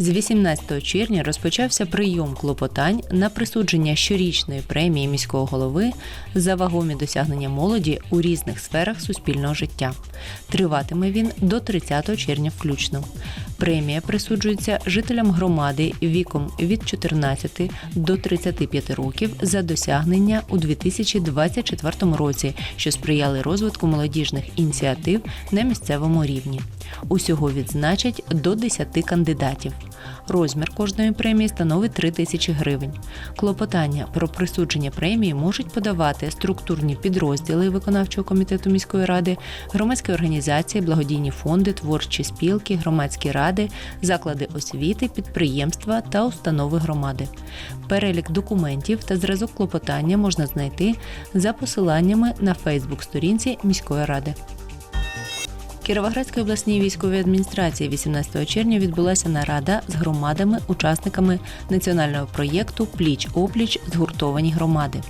З 18 червня розпочався прийом клопотань на присудження щорічної премії міського голови за вагомі досягнення молоді у різних сферах суспільного життя. Триватиме він до 30 червня включно. Премія присуджується жителям громади віком від 14 до 35 років за досягнення у 2024 році, що сприяли розвитку молодіжних ініціатив на місцевому рівні. Усього відзначать до 10 кандидатів. Розмір кожної премії становить 3 тисячі гривень. Клопотання про присудження премії можуть подавати структурні підрозділи виконавчого комітету міської ради, громадські організації, благодійні фонди, творчі спілки, громадські ради, заклади освіти, підприємства та установи громади. Перелік документів та зразок клопотання можна знайти за посиланнями на Фейсбук-сторінці міської ради. Кіровоградській обласній військовій адміністрації 18 червня відбулася нарада з громадами, учасниками національного проєкту Пліч опліч згуртовані громади.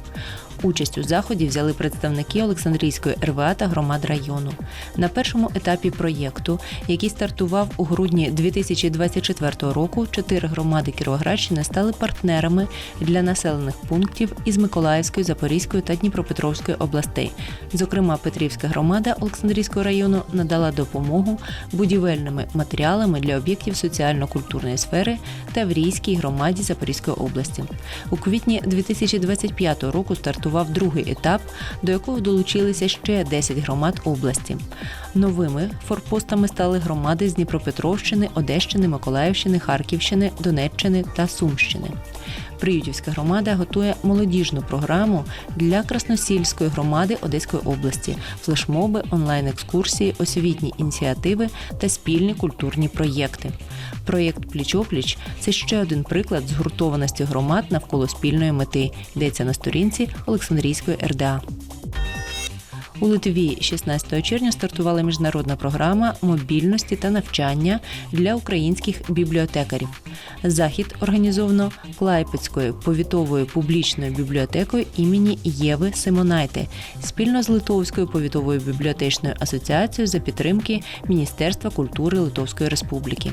Участь у заході взяли представники Олександрійської РВА та громад району. На першому етапі проєкту, який стартував у грудні 2024 року, чотири громади Кіровоградщини стали партнерами для населених пунктів із Миколаївської, Запорізької та Дніпропетровської областей. Зокрема, Петрівська громада Олександрійського району надала допомогу будівельними матеріалами для об'єктів соціально-культурної сфери та в Рійській громаді Запорізької області. У квітні 2025 року стартував другий етап, до якого долучилися ще 10 громад області. Новими форпостами стали громади з Дніпропетровщини, Одещини, Миколаївщини, Харківщини, Донеччини та Сумщини. Приютівська громада готує молодіжну програму для Красносільської громади Одеської області, флешмоби, онлайн-екскурсії, освітні ініціативи та спільні культурні проєкти. Проєкт Пліч-опліч це ще один приклад згуртованості громад навколо спільної мети. Йдеться на сторінці Олександрійської РДА. У Литві 16 червня стартувала міжнародна програма мобільності та навчання для українських бібліотекарів. Захід організовано Клайпецькою повітовою публічною бібліотекою імені Єви Симонайте спільно з Литовською повітовою бібліотечною асоціацією за підтримки Міністерства культури Литовської Республіки.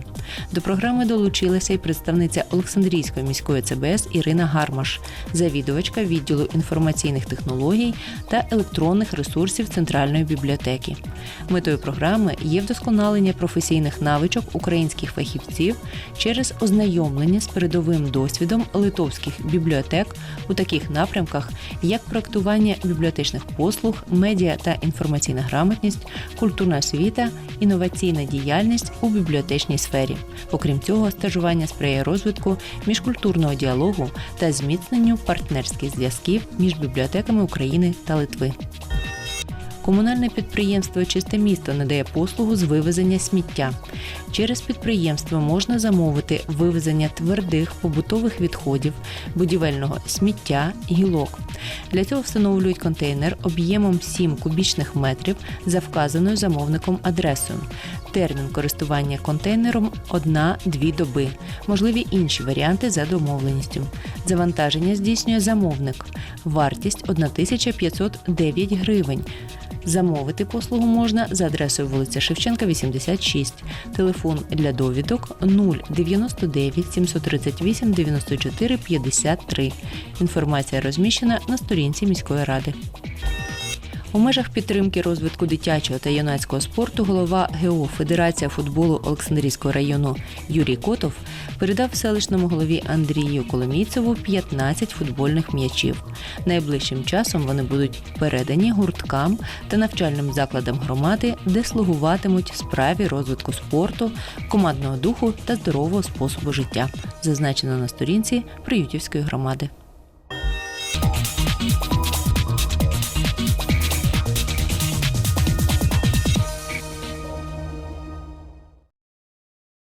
До програми долучилася й представниця Олександрійської міської ЦБС Ірина Гармаш, завідувачка відділу інформаційних технологій та електронних ресурсів Центральної бібліотеки. Метою програми є вдосконалення професійних навичок українських фахівців через ознайомлення з передовим досвідом литовських бібліотек у таких напрямках, як проектування бібліотечних послуг, медіа та інформаційна грамотність, культурна освіта, інноваційна діяльність у бібліотечній сфері. Окрім цього, стажування сприяє розвитку міжкультурного діалогу та зміцненню партнерських зв'язків між бібліотеками України та Литви. Комунальне підприємство Чисте місто надає послугу з вивезення сміття. Через підприємство можна замовити вивезення твердих побутових відходів, будівельного сміття, гілок. Для цього встановлюють контейнер об'ємом 7 кубічних метрів за вказаною замовником адресою. Термін користування контейнером 1-2 доби. Можливі інші варіанти за домовленістю. Завантаження здійснює замовник. Вартість 1509 гривень. Замовити послугу можна за адресою вулиця Шевченка, 86. Телефон для довідок 099 738 94 53. Інформація розміщена на сторінці міської ради. У межах підтримки розвитку дитячого та юнацького спорту голова ГО Федерація футболу Олександрійського району Юрій Котов передав селищному голові Андрію Коломійцеву 15 футбольних м'ячів. Найближчим часом вони будуть передані гурткам та навчальним закладам громади, де слугуватимуть справі розвитку спорту, командного духу та здорового способу життя, зазначено на сторінці Приютівської громади.